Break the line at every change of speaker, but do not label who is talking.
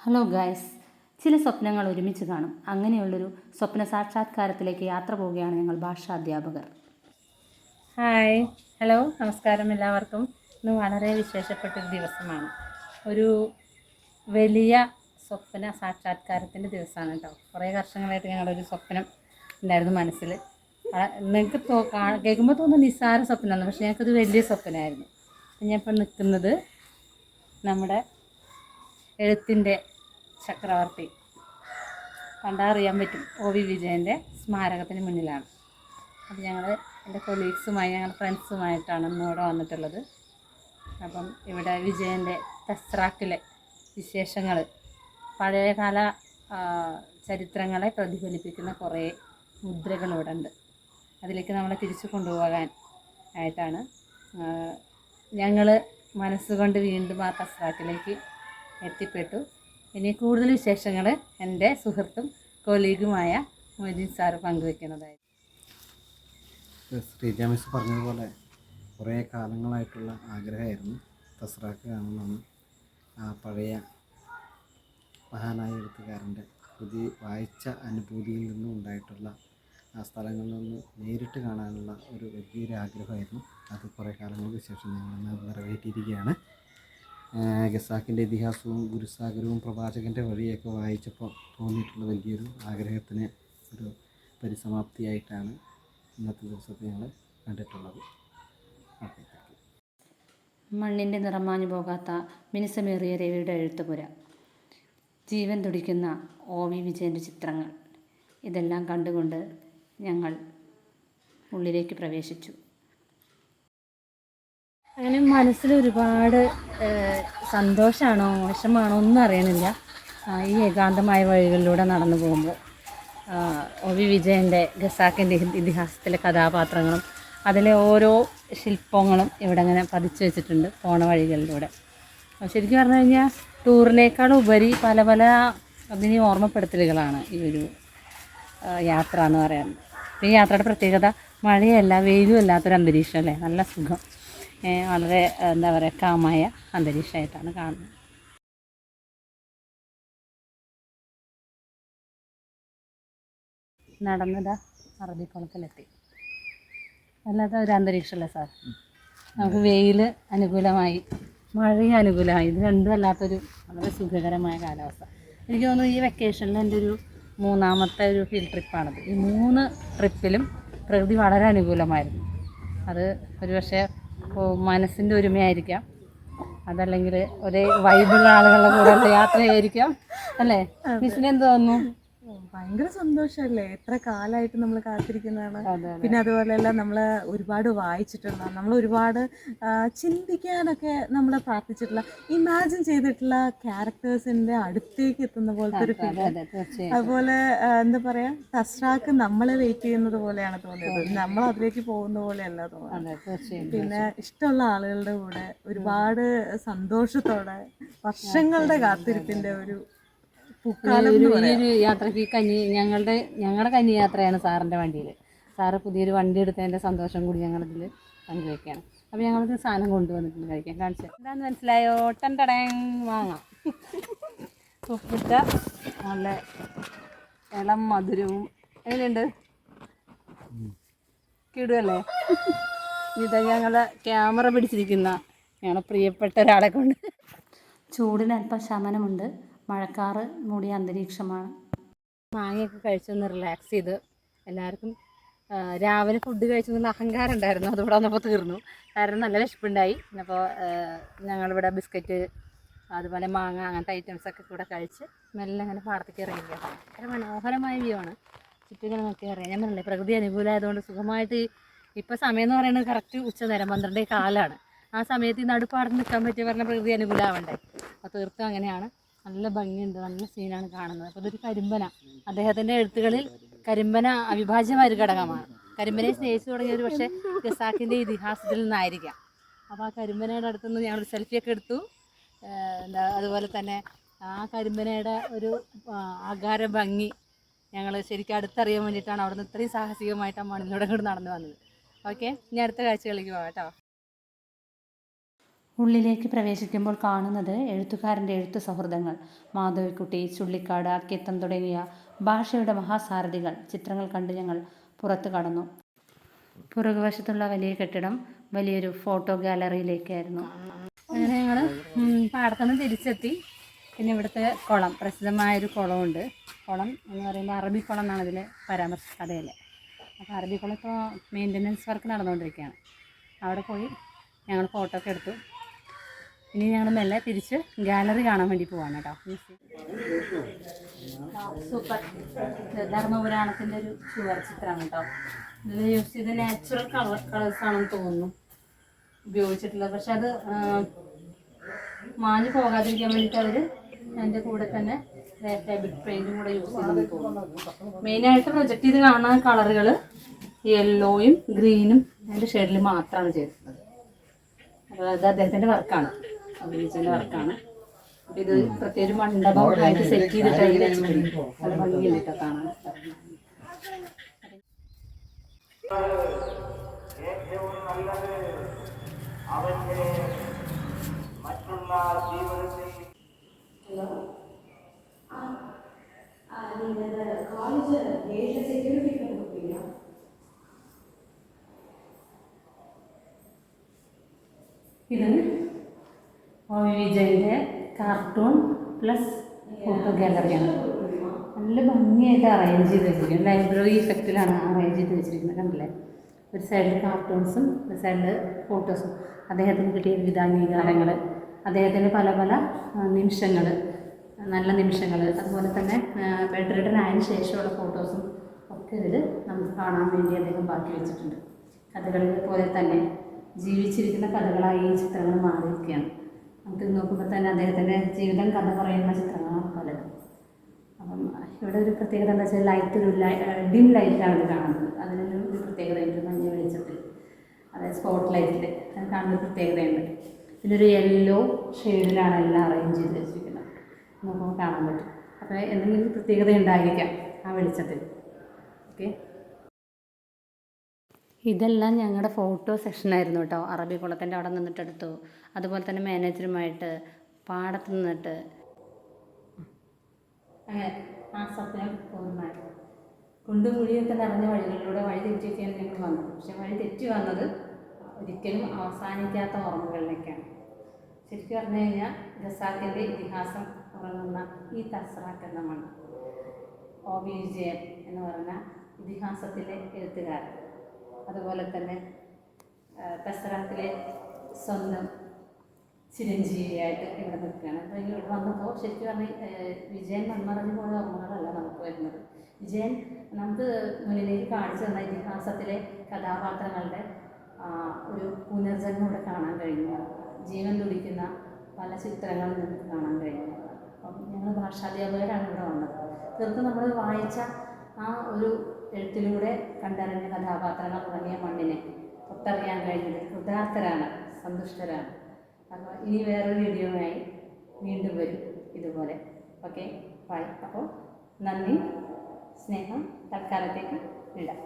Hello guys ചില സ്വപ്നങ്ങൾ ഒരുമിച്ച് കാണും. അങ്ങനെയുള്ളൊരു സ്വപ്ന സാക്ഷാത്കാരത്തിലേക്ക് യാത്ര പോവുകയാണ് ഞങ്ങൾ ഭാഷാധ്യാപകർ
ഹായ് ഹലോ നമസ്കാരം എല്ലാവർക്കും. ഇന്ന് വളരെ വിശേഷപ്പെട്ടൊരു ദിവസമാണ്. ഒരു വലിയ സ്വപ്ന സാക്ഷാത്കാരത്തിന്റെ ദിവസമാണ് കേട്ടോ. കുറേ വർഷങ്ങളായിട്ട് ഞങ്ങളൊരു സ്വപ്നം ഉണ്ടായിരുന്നു മനസ്സിൽ. നിങ്ങൾക്ക് തോ കേൾക്കുമ്പോൾ തോന്നുന്ന നിസ്സാര സ്വപ്നമാണ് പക്ഷേ ഞങ്ങൾക്കത് വലിയ സ്വപ്നമായിരുന്നു. ഞാൻ നിൽക്കുന്നത് നമ്മുടെ എഴുത്തിന്റെ ചക്രവർത്തി. കണ്ടാറിയാൻ പറ്റും. ഒ വി വിജയന്റെ സ്മാരകത്തിന് മുന്നിലാണ്. അപ്പോൾ ഞങ്ങൾ എന്റെ കൊളീഗ്സുമായി ഞങ്ങൾ ഫ്രണ്ട്സുമായിട്ടാണ് ഇന്ന് ഇവിടെ വന്നിട്ടുള്ളത്. അപ്പം ഇവിടെ വിജയന്റെ തസ്രാക്കിലെ വിശേഷങ്ങൾ പഴയകാല ചരിത്രങ്ങളെ പ്രതിഫലിപ്പിക്കുന്ന കുറേ മുദ്രകൾ ഇവിടെ ഉണ്ട് അതിലേക്ക് നമ്മളെ തിരിച്ചു കൊണ്ടുപോകാൻ ആയിട്ടാണ് ഞങ്ങൾ മനസ്സുകൊണ്ട് വീണ്ടും ആ തസ്രാക്കിലേക്ക് എത്തിപ്പെട്ടു. ഇനി കൂടുതൽ വിശേഷങ്ങൾ എന്റെ സുഹൃത്തും കൊലീഗുമായ മൊയ്തീൻ സാറ് പങ്കുവെക്കുന്നതായിരിക്കും.
ശ്രീജ മിസ് പറഞ്ഞതുപോലെ കുറേ കാലങ്ങളായിട്ടുള്ള ആഗ്രഹമായിരുന്നു തസ്രാക്ക് കാണണമെന്ന്. ആ പഴയ മഹാനായ എഴുത്തുകാരന്റെ പുതിയ വായിച്ച അനുഭൂതിയിൽ നിന്നും ഉണ്ടായിട്ടുള്ള ആ സ്ഥലങ്ങളിൽ നിന്ന് നേരിട്ട് കാണാനുള്ള ഒരു വലിയൊരു ആഗ്രഹമായിരുന്നു. അത് കുറേ കാലങ്ങൾക്ക് ശേഷം ഞങ്ങൾ നിറവേറ്റിയിരിക്കുകയാണ്. ഗസാക്കിന്റെ ഇതിഹാസവും ഗുരുസാഗരവും പ്രവാചകന്റെ വഴിയൊക്കെ വായിച്ചപ്പോൾ തോന്നിയിട്ടുള്ള വലിയൊരു ആഗ്രഹത്തിന് ഒരു പരിസമാപ്തിയായിട്ടാണ് ഇന്നത്തെ ദിവസത്തെ ഞങ്ങൾ കണ്ടിട്ടുള്ളത്. ഓക്കെ
മണ്ണിന്റെ നിറമാഞ്ഞു പോകാത്ത മിനുസമേറിയ രവിയുടെ എഴുത്തുപുര. ജീവൻ തുടിക്കുന്ന ഒ വി വിജയന്റെ ചിത്രങ്ങൾ. ഇതെല്ലാം കണ്ടുകൊണ്ട് ഞങ്ങൾ ഉള്ളിലേക്ക് പ്രവേശിച്ചു.
അങ്ങനെ മനസ്സിൽ ഒരുപാട് സന്തോഷമാണോ മോശമാണോ ഒന്നും അറിയണില്ല. ഈ ഏകാന്തമായ വഴികളിലൂടെ നടന്നു പോകുമ്പോൾ ഒ വി വിജയന്റെ ഖസാക്കിന്റെ ഇതിഹാസത്തിലെ കഥാപാത്രങ്ങളും അതിലെ ഓരോ ശില്പങ്ങളും ഇവിടെ അങ്ങനെ പതിച്ചു വെച്ചിട്ടുണ്ട് പോണ വഴികളിലൂടെ. ശരിക്കും പറഞ്ഞു കഴിഞ്ഞാൽ ടൂറിനേക്കാൾ ഉപരി പല പല അതിന് ഓർമ്മപ്പെടുത്തലുകളാണ് ഈ ഒരു യാത്ര എന്ന് പറയുന്നത്. ഈ യാത്രയുടെ പ്രത്യേകത മഴയല്ല വെയിലും അല്ലാത്തൊരു അന്തരീക്ഷം അല്ലേ? നല്ല സുഖം. വളരെ എന്താ പറയുക കാമായ അന്തരീക്ഷമായിട്ടാണ് കാണുന്നത്. നടന്നതാ അറബിക്കുളത്തിലെത്തി. അല്ലാത്ത ഒരു അന്തരീക്ഷമല്ലേ സാർ. നമുക്ക് വെയിൽ അനുകൂലമായി മഴയും അനുകൂലമായി. ഇത് രണ്ടും അല്ലാത്തൊരു വളരെ സുഖകരമായ കാലാവസ്ഥ. എനിക്ക് തോന്നുന്നു ഈ വെക്കേഷനിൽ എന്റെ ഒരു മൂന്നാമത്തെ ഒരു ഫീൽഡ് ട്രിപ്പാണത് ഈ മൂന്ന് ട്രിപ്പിലും പ്രകൃതി വളരെ അനുകൂലമായിരുന്നു. അത് ഒരുപക്ഷെ മനസ്സിന്റെ ഒരുമയായിരിക്കാം. അതല്ലെങ്കിൽ ഒരേ വൈബുള്ള ആളുകളുടെ കൂടെ യാത്രയായിരിക്കാം അല്ലേ? മിസ്സിനെന്ത് തോന്നുന്നു?
ഭയങ്കര സന്തോഷമല്ലേ എത്ര കാലമായിട്ട് നമ്മൾ കാത്തിരിക്കുന്നതാണ്. പിന്നെ അതുപോലെയല്ല നമ്മൾ ഒരുപാട് വായിച്ചിട്ടുള്ള നമ്മൾ ഒരുപാട് ചിന്തിക്കാനൊക്കെ നമ്മൾ പ്രാർത്ഥിച്ചിട്ടുള്ള ഇമാജിൻ ചെയ്തിട്ടുള്ള ക്യാരക്ടേഴ്സിന്റെ അടുത്തേക്ക് എത്തുന്ന പോലത്തെ ഒരു ഫീൽ അതുപോലെ എന്താ പറയാ തസ്രാക്ക് നമ്മളെ വെയിറ്റ് ചെയ്യുന്നത് പോലെയാണ് തോന്നിയത്. നമ്മൾ അതിലേക്ക് പോകുന്ന പോലെയല്ല തോന്നുന്നത് പിന്നെ ഇഷ്ടമുള്ള ആളുകളുടെ കൂടെ ഒരുപാട് സന്തോഷത്തോടെ വർഷങ്ങളുടെ കാത്തിരിപ്പിന്റെ ഒരു
ഈ
യാത്രയ്ക്ക്
ഒരു യാത്രയ്ക്ക് കഞ്ഞി ഞങ്ങളുടെ ഞങ്ങളുടെ കഞ്ഞി യാത്രയാണ് സാറിന്റെ വണ്ടിയിൽ സാറ് പുതിയൊരു വണ്ടി എടുത്തതിന്റെ സന്തോഷം കൂടി ഞങ്ങളിതിൽ പങ്കുവയ്ക്കുകയാണ് അപ്പോൾ ഞങ്ങളിത് സാധനം കൊണ്ടുവന്നിട്ടുണ്ട് കഴിക്കാൻ. കാണിച്ചു എന്താണെന്ന് മനസ്സിലായോ? ഓട്ടൻ ടടേങ് വാങ്ങാം. ഉപ്പിട്ട നല്ല ഇളം മധുരവും എങ്ങനെയുണ്ട്? കിടുവല്ലേ? ഇത് ഞങ്ങളെ ക്യാമറ പിടിച്ചിരിക്കുന്ന ഞങ്ങളെ പ്രിയപ്പെട്ട ഒരാളെ കൊണ്ട്.
ചൂടിന് അല്പം ശമനമുണ്ട്. മഴക്കാറ് മൂടിയ അന്തരീക്ഷമാണ്.
മാങ്ങയൊക്കെ കഴിച്ചൊന്ന് റിലാക്സ് ചെയ്ത് എല്ലാവർക്കും രാവിലെ ഫുഡ് കഴിച്ചെന്നുള്ള അഹങ്കാരം ഉണ്ടായിരുന്നു. അതിവിടെ വന്നപ്പോൾ തീർന്നു. കാരണം നല്ല വിശപ്പുണ്ടായി. അപ്പോൾ ഞങ്ങളിവിടെ ബിസ്ക്കറ്റ് അതുപോലെ മാങ്ങ അങ്ങനത്തെ ഐറ്റംസൊക്കെ കൂടെ കഴിച്ച് മെല്ലെ അങ്ങനെ പാടത്തേക്ക് ഇറങ്ങിയത് വളരെ മനോഹരമായ വ്യൂ ആണ്. ചുറ്റുകളെ നോക്കി അറിയാം ഞാൻ പറഞ്ഞില്ലേ പ്രകൃതി അനുകൂലമായതുകൊണ്ട് സുഖമായിട്ട് ഇപ്പോൾ സമയം എന്ന് പറയുന്നത് കറക്റ്റ് ഉച്ച നേരം പന്ത്രണ്ടേ കാലാണ്. ആ സമയത്ത് ഈ നടുപ്പാടത്ത് നിൽക്കാൻ പറ്റിയ പറഞ്ഞ പ്രകൃതി അനുകൂലമാവണ്ടേ? അപ്പോൾ തീർത്തും അങ്ങനെയാണ്. നല്ല ഭംഗിയുണ്ട് നല്ല സീനാണ് കാണുന്നത്. അപ്പോൾ ഇതൊരു കരിമ്പന. അദ്ദേഹത്തിന്റെ എഴുത്തുകളിൽ കരിമ്പന അവിഭാജ്യമായ ഒരു ഘടകമാണ്. കരിമ്പനയെ സ്നേഹിച്ചു തുടങ്ങിയത് പക്ഷേ ഖസാക്കിന്റെ ഇതിഹാസത്തിൽ നിന്നായിരിക്കാം. അപ്പോൾ ആ കരിമ്പനയുടെ അടുത്തുനിന്ന് ഞങ്ങളൊരു സെൽഫിയൊക്കെ എടുത്തു. എന്താ അതുപോലെ തന്നെ ആ കരിമ്പനയുടെ ഒരു ആകാര ഭംഗി ഞങ്ങൾ ശരിക്കും അടുത്തറിയാൻ വേണ്ടിയിട്ടാണ് അവിടുന്ന് ഇത്രയും സാഹസികമായിട്ടാണ് മണ്ണിലൂടെ കൂടെ നടന്നു വന്നത്. ഓക്കെ ഇനി അടുത്ത കാഴ്ചകളിലേക്ക് പോകാം കേട്ടോ.
ഉള്ളിലേക്ക് പ്രവേശിക്കുമ്പോൾ കാണുന്നത് എഴുത്തുകാരന്റെ എഴുത്തു സൗഹൃദങ്ങൾ. മാധവിക്കുട്ടി ചുള്ളിക്കാട് അക്കിത്തം തുടങ്ങിയ ഭാഷയുടെ മഹാസാരഥികൾ ചിത്രങ്ങൾ കണ്ട് ഞങ്ങൾ പുറത്തു കടന്നു. പുറകുവശത്തുള്ള വലിയ കെട്ടിടം വലിയൊരു ഫോട്ടോ ഗാലറിയിലേക്കായിരുന്നു.
അങ്ങനെ ഞങ്ങൾ പാടത്തുനിന്ന് തിരിച്ചെത്തി. പിന്നെ ഇവിടുത്തെ കുളം പ്രസിദ്ധമായൊരു കുളമുണ്ട്. കുളം എന്ന് പറയുമ്പോൾ അറബി കുളം എന്നാണ് ഇതിൽ പരാമർശിക്കാതെയല്ലേ അപ്പോൾ അറബി കുളം ഇപ്പോൾ മെയിന്റനൻസ് വർക്ക് നടന്നുകൊണ്ടിരിക്കുകയാണ്. അവിടെ പോയി ഞങ്ങൾ ഫോട്ടോ ഒക്കെ എടുത്തു. ഇനി ഞങ്ങൾ മെല്ലെ തിരിച്ച് ഗാലറി കാണാൻ വേണ്ടി പോവാണ് കേട്ടോ. സൂപ്പർ. ധർമ്മപുരാണത്തിന്റെ ഒരു ചുവർ ചിത്രമാണ് കേട്ടോ. ഇതിൽ യൂസ് ചെയ്ത നാച്ചുറൽ കളർ കളേഴ്സ് ആണെന്ന് തോന്നുന്നു. ഉപയോഗിച്ചിട്ടുള്ളത്. പക്ഷെ അത് മാഞ്ഞു പോകാതിരിക്കാൻ വേണ്ടിയിട്ട് അവർ എന്റെ കൂടെ തന്നെ ഫാബ്രിക് പെയിന്റും കൂടെ യൂസ് ചെയ്തെന്ന് തോന്നുന്നു മെയിനായിട്ട് പ്രൊജക്റ്റ് ചെയ്ത് കാണുന്ന കളറുകൾ യെല്ലോയും ഗ്രീനും അതിന്റെ ഷെയ്ഡിൽ മാത്രമാണ് ചെയ്തിട്ടുള്ളത്. അത് അദ്ദേഹത്തിന്റെ വർക്കാണ് അഭിനയിച്ചതിന്റെ വർക്കാണ് ഇത് പ്രത്യേകിച്ച് മണ്ഡപം ആയിട്ട് സെറ്റ് ചെയ്തിട്ട് അതിൽ വെച്ചിട്ടുണ്ട് നല്ല ഭംഗിയുണ്ട് കേട്ടോ കാണാൻ ഇത് ഒ വി വിജയന്റെ കാർട്ടൂൺ പ്ലസ് ഫോട്ടോ ഗാലറിയാണ് നല്ല ഭംഗിയായിട്ട് അറേഞ്ച് ചെയ്ത് വെച്ചിരിക്കുന്നത് ലൈബ്രറി ഇഫക്റ്റിലാണ് അറേഞ്ച് ചെയ്ത് വെച്ചിരിക്കുന്നത് കണ്ടില്ലേ? ഒരു സൈഡിൽ കാർട്ടൂൺസും ഒരു സൈഡിൽ ഫോട്ടോസും അദ്ദേഹത്തിന് കിട്ടിയ വിവിധ അംഗീകാരങ്ങൾ അദ്ദേഹത്തിന്റെ പല പല നിമിഷങ്ങൾ നല്ല നിമിഷങ്ങൾ അതുപോലെ തന്നെ ബെഡ് റിട്ടൺ ആയതിനു ശേഷമുള്ള ഫോട്ടോസും ഒക്കെ ഇതിൽ നമുക്ക് കാണാൻ വേണ്ടി അദ്ദേഹം ബാക്കി വെച്ചിട്ടുണ്ട്. കഥകളിൽ പോലെ തന്നെ ജീവിച്ചിരിക്കുന്ന കഥകളായി ഈ ചിത്രങ്ങൾ മാറിയിരിക്കുകയാണ്. നമുക്ക് നോക്കുമ്പോൾ തന്നെ അദ്ദേഹത്തിന്റെ ജീവിതം കഥ പറയുന്ന ചിത്രങ്ങളാണ് പലതും അപ്പം ഇവിടെ ഒരു പ്രത്യേകത എന്താ വെച്ചാൽ ലൈറ്റ് ഒരു ഡിം ലൈറ്റാണ് കാണുന്നത്. അതിനൊരു പ്രത്യേകതയുണ്ട് മഞ്ഞ വെളിച്ചത്തിൽ. അതായത് സ്പോട്ട് ലൈറ്റിൽ കാണുന്ന പ്രത്യേകതയുണ്ട്. പിന്നെ ഒരു യെല്ലോ ഷെയ്ഡിലാണ് എല്ലാം അറേഞ്ച് ചെയ്ത് വെച്ചിരിക്കുന്നത്. നമുക്ക് കാണാൻ പറ്റും. അപ്പോൾ എന്തെങ്കിലും പ്രത്യേകത ഉണ്ടായിരിക്കാം ആ വെളിച്ചത്തിൽ. ഓക്കെ
ഇതെല്ലാം ഞങ്ങളുടെ ഫോട്ടോ സെഷനായിരുന്നു കേട്ടോ അറബി കുളത്തിന്റെ അവിടെ നിന്നിട്ട് എടുത്തു അതുപോലെ തന്നെ മാനേജറുമായിട്ട് പാടത്ത് നിന്നിട്ട്.
അങ്ങനെ ആ സ്വപ്നം പൂർണമായി. കുണ്ടും കുഴിയൊക്കെ നിറഞ്ഞ വഴികളിലൂടെ വഴി തെറ്റിയൊക്കെയാണ് ഞങ്ങൾ വന്നത്. പക്ഷെ വഴി തെറ്റി വന്നത് ഒരിക്കലും അവസാനിക്കാത്ത ഓർമ്മകളിലേക്കാണ്. ശരിക്കും പറഞ്ഞു കഴിഞ്ഞാൽ ഖസാക്കിന്റെ ഇതിഹാസം ഉറങ്ങുന്ന ഈ തസ്രാക്ക് എന്ന മണ്ണ് ഒ വിജയൻ എന്ന് പറഞ്ഞ ഇതിഹാസത്തിലെ എഴുത്തുകാരൻ. അതുപോലെ തന്നെ പെസറാത്തിലെ സ്വന്തം ചിരഞ്ജീവിയായിട്ട് ഇവിടെ നിൽക്കുകയാണ്. അപ്പോൾ ഇവിടെ വന്നപ്പോൾ ശരിക്കും പറഞ്ഞാൽ വിജയൻ മൺമറഞ്ഞു പോയ ഓർമ്മകളല്ല നമുക്ക് വരുന്നത്. വിജയൻ നമുക്ക് മുന്നിലേക്ക് കാണിച്ചു തന്ന ഇതിഹാസത്തിലെ കഥാപാത്രങ്ങളുടെ ഒരു പുനർജന്മം ഇവിടെ കാണാൻ കഴിഞ്ഞു. ജീവൻ തുടിക്കുന്ന പല ചിത്രങ്ങളും നമുക്ക് കാണാൻ കഴിഞ്ഞു. അപ്പം ഞങ്ങൾ ഭാഷാധ്യാപകരാണ് ഇവിടെ വന്നത്. തീർത്തും നമ്മൾ വായിച്ച ആ ഒരു എഴുത്തിലൂടെ കണ്ടറിഞ്ഞ കഥാപാത്രങ്ങൾ തുടങ്ങിയ മണ്ണിനെ തൊട്ടറിയാൻ കഴിഞ്ഞത് കൃതാർത്ഥരാണ് സന്തുഷ്ടരാണ്. അപ്പോൾ ഇനി വേറൊരു വീഡിയോയുമായി വീണ്ടും വരും ഇതുപോലെ. Okay bye. അപ്പോൾ നന്ദി സ്നേഹം തൽക്കാലത്തേക്ക് വിടാം.